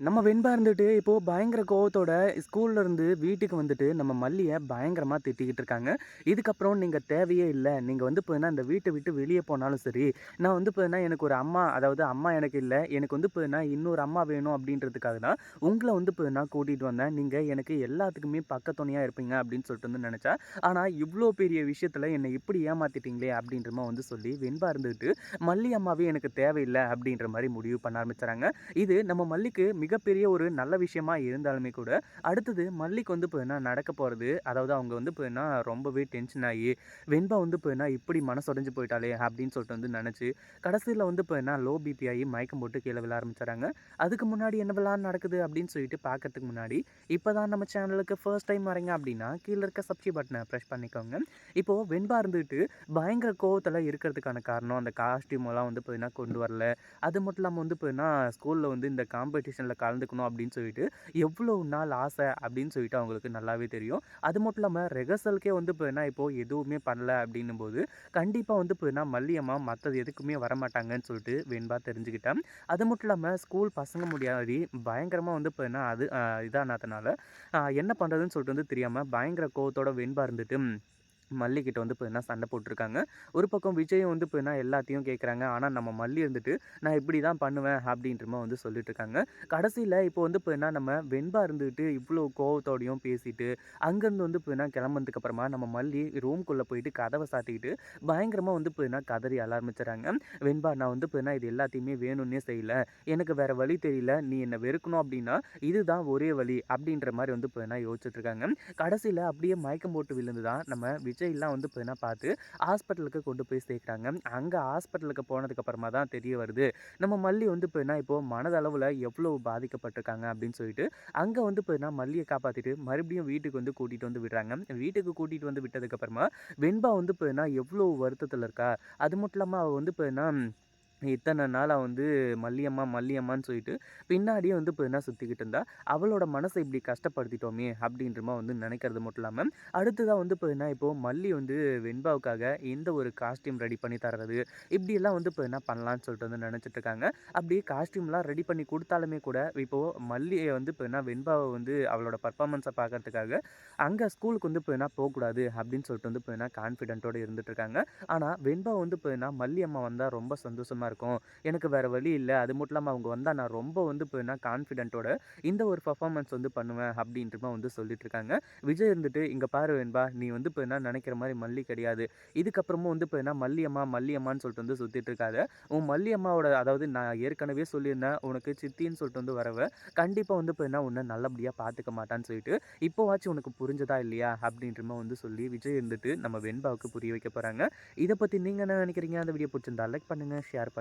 நம்ம வெண்பா இருந்துட்டு இப்போ பயங்கர கோவத்தோட ஸ்கூல்ல இருந்து வீட்டுக்கு வந்துட்டு நம்ம மல்லிய பயங்கரமா திட்டிக்கிட்டு இருக்காங்க. இதுக்கப்புறம் நீங்க தேவையே இல்லை நீங்க வந்து பார்த்தீங்கன்னா, இந்த வீட்டை விட்டு வெளியே போனாலும் சரி, நான் வந்து பார்த்தீங்கன்னா, எனக்கு ஒரு அம்மா அதாவது அம்மா எனக்கு இல்லை எனக்கு வந்து பார்த்தீங்கன்னா, இன்னொரு அம்மா வேணும் அப்படின்றதுக்காக தான் உங்களை வந்து பார்த்தீங்கன்னா கூட்டிட்டு வந்தேன். நீங்க எனக்கு எல்லாத்துக்குமே பக்கத்துணையா இருப்பீங்க அப்படின்னு சொல்லிட்டு வந்து நெனச்சேன். ஆனா இவ்வளோ பெரிய விஷயத்துல என்னை இப்படி ஏமாத்திட்டீங்களே அப்படின்ற வந்து சொல்லி வெண்பா இருந்துட்டு, மல்லி அம்மாவே எனக்கு தேவையில்லை அப்படின்ற மாதிரி முடிவு பண்ண ஆரம்பிச்சுறாங்க. இது நம்ம மல்லிக்கு மிகப்பெரிய ஒரு நல்ல விஷயமா இருந்தாலுமே கூட, அடுத்தது மல்லிக்கு வந்து போயின்னா நடக்க போகிறது அதாவது அவங்க வந்து போயின்னா ரொம்பவே டென்ஷன் ஆகி, வெண்பா வந்து போயின்னா இப்படி மனசொடைஞ்சு போயிட்டாலே அப்படின்னு சொல்லிட்டு வந்து நினச்சி கடைசியில் வந்து போயின்னா லோ பிபி ஆகி மயக்கம் போட்டு கீழே விழ ஆரம்பிச்சிடறாங்க அதுக்கு முன்னாடி என்ன என்னவெல்லாம் நடக்குது அப்படின்னு சொல்லிட்டு பார்க்கறதுக்கு முன்னாடி, இப்போ தான் நம்ம சேனலுக்கு ஃபர்ஸ்ட் டைம் வரீங்க அப்படின்னா, கீழே இருக்க சப்ஸ்கிரைப் பட்டனை ப்ரெஷ் பண்ணிக்கோங்க. இப்போ வெண்பா இருந்துட்டு பயங்கர கோவத்தில் இருக்கிறதுக்கான காரணம், அந்த காஸ்டியூமெல்லாம் வந்து பார்த்தீங்கன்னா கொண்டு வரல. அது மட்டும் இல்லாமல் வந்து பார்த்தீங்கன்னா, ஸ்கூலில் வந்து இந்த காம்படிஷனில் கலந்துக்கணும் அப்படின்னு சொல்லிட்டு, எவ்வளோ நாள் ஆசை அப்படின்னு சொல்லிட்டு அவங்களுக்கு நல்லாவே தெரியும். அது மட்டும் இல்லாமல் ரெகர்சலுக்கே வந்து பார்த்தீங்கன்னா, இப்போ எதுவுமே பண்ணல அப்படின்னும்போது, கண்டிப்பாக வந்து பார்த்தீங்கன்னா, மல்லியம்மா மற்றது எதுக்குமே வரமாட்டாங்கன்னு சொல்லிட்டு வெண்பா தெரிஞ்சுக்கிட்டேன் அது மட்டும் இல்லாமல் ஸ்கூல் பசங்க முடியாது பயங்கரமாக வந்து பார்த்தீங்கன்னா, அது இதானதுனால, என்ன பண்ணுறதுன்னு சொல்லிட்டு வந்து தெரியாமல் பயங்கர கோவத்தோட வெண்பா இருந்துட்டு மல்லிக்கிட்ட வந்து இப்போ என்ன சண்டை போட்டிருக்காங்க ஒரு பக்கம் விஜயும் வந்து இப்போ என்ன எல்லாத்தையும் கேட்குறாங்க. ஆனால் நம்ம மல்லி இருந்துட்டு, நான் இப்படி தான் பண்ணுவேன் அப்படின்ற வந்து சொல்லிட்டு இருக்காங்க. கடைசியில் இப்போ வந்து இப்போ என்ன நம்ம வெண்பா இருந்துட்டு இவ்வளோ கோவத்தோடையும் பேசிட்டு, அங்கேருந்து வந்து பார்த்தீங்கன்னா கிளம்புனதுக்கு அப்புறமா நம்ம மல்லி ரூம்குள்ள போயிட்டு கதவை சாத்திக்கிட்டு, பயங்கரமாக வந்து இப்போ என்ன கதறி அழ ஆரம்பிச்சுறாங்க. வெண்பா நான் வந்து இப்போ என்ன இது எல்லாத்தையுமே வேணும்னே செய்யல. எனக்கு வேறு வழி தெரியல. நீ என்னை வெறுக்கணும் அப்படின்னா, இதுதான் ஒரே வழி அப்படின்ற மாதிரி வந்து இப்போ என்ன யோசிச்சுட்ருக்காங்க கடைசியில் அப்படியே மயக்கம் போட்டு விழுந்து தான் நம்ம விஜய்லாம் வந்து பார்த்தீங்கன்னா பார்த்து ஹாஸ்பிட்டலுக்கு கொண்டு போய் சேர்க்குறாங்க. அங்கே ஹாஸ்பிட்டலுக்கு போனதுக்கப்புறமா தான் தெரிய வருது. நம்ம மல்லி வந்து பார்த்தீங்கன்னா இப்போ மனதளவில் எவ்வளோ பாதிக்கப்பட்டிருக்காங்க அப்படின்னு சொல்லிட்டு, அங்கே வந்து பார்த்தீங்கன்னா மல்லியை காப்பாற்றிட்டு மறுபடியும் வீட்டுக்கு வந்து கூட்டிகிட்டு வந்து விடுறாங்க. வீட்டுக்கு கூட்டிகிட்டு வந்து விட்டதுக்கப்புறமா வெண்பா வந்து பார்த்தீங்கன்னா எவ்வளோ வருத்தத்தில் இருக்கா. அது மட்டும் இல்லாமல் அவள் வந்து பார்த்தீங்கன்னா இத்தனை நாளாக வந்து மல்லியம்மா, மல்லியம்மான்னு சொல்லிட்டு பின்னாடியே வந்து இப்போ என்ன சுற்றிக்கிட்டு இருந்தா. அவளோட மனசை இப்படி கஷ்டப்படுத்திட்டோமே அப்படின்றமா வந்து நினைக்கிறது மட்டும் இல்லாமல் அடுத்ததாக வந்து இப்போ என்ன இப்போது மல்லி வந்து வெண்பாவுக்காக எந்த ஒரு காஸ்டியூம் ரெடி பண்ணி தர்றது, இப்படியெல்லாம் வந்து இப்போ என்ன பண்ணலான்னு சொல்லிட்டு வந்து நினச்சிட்ருக்காங்க இருக்காங்க. அப்படி காஸ்டியூம்லாம் ரெடி பண்ணி கொடுத்தாலுமே கூட, இப்போது மல்லியை வந்து இப்போ என்ன வெண்பாவை வந்து அவளோட பர்ஃபாமன்ஸை பார்க்கறதுக்காக, அங்கே ஸ்கூலுக்கு வந்து இப்போ என்ன போகக்கூடாது அப்படின்னு சொல்லிட்டு வந்து பார்த்தீங்கன்னா கான்ஃபிடென்ட்டோட இருந்துட்டு இருக்காங்க. ஆனால் வெண்பா வந்து இப்போ என்ன மல்லி அம்மா வந்தால் ரொம்ப சந்தோஷமாக இருக்கும். எனக்கு வேறு வழி இல்லை அது மட்டும் இல்லாமல் அவங்க வந்தால் நான் ரொம்ப வந்து இப்போ என்ன கான்ஃபிடென்ட்டோட இந்த ஒரு பர்ஃபாமன்ஸ் வந்து பண்ணுவேன் அப்படின்றமா வந்து சொல்லிட்டு இருக்காங்க. விஜய் இருந்துட்டு, இங்கே பாரு வெண்பா, நீ வந்து இப்போ என்ன நினைக்கிற மாதிரி மல்லி கிடையாது. இதுக்கப்புறமும் வந்து இப்போ என்ன மல்லியம்மா மல்லி அம்மான்னு சொல்லிட்டு வந்து சுற்றிட்டு இருக்காத. உன் மல்லி அம்மாவோட அதாவது நான் ஏற்கனவே சொல்லியிருந்தேன், உனக்கு சித்தின்னு சொல்லிட்டு வந்து வரவ, கண்டிப்பாக வந்து இப்போ என்ன உன்னை நல்லபடியாக பார்த்துக்க மாட்டான்னு சொல்லிட்டு, இப்போவாச்சும் உனக்கு புரிஞ்சதா இல்லையா? அப்படின்றமா வந்து சொல்லி விஜய் இருந்துட்டு நம்ம வெண்பாவுக்கு புரிய வைக்க போகிறாங்க இதை பற்றி நீங்கள் என்ன நினைக்கிறீங்க அந்த வீடியோ புடிச்சிருந்தா லைக் பண்ணுங்க, ஷேர்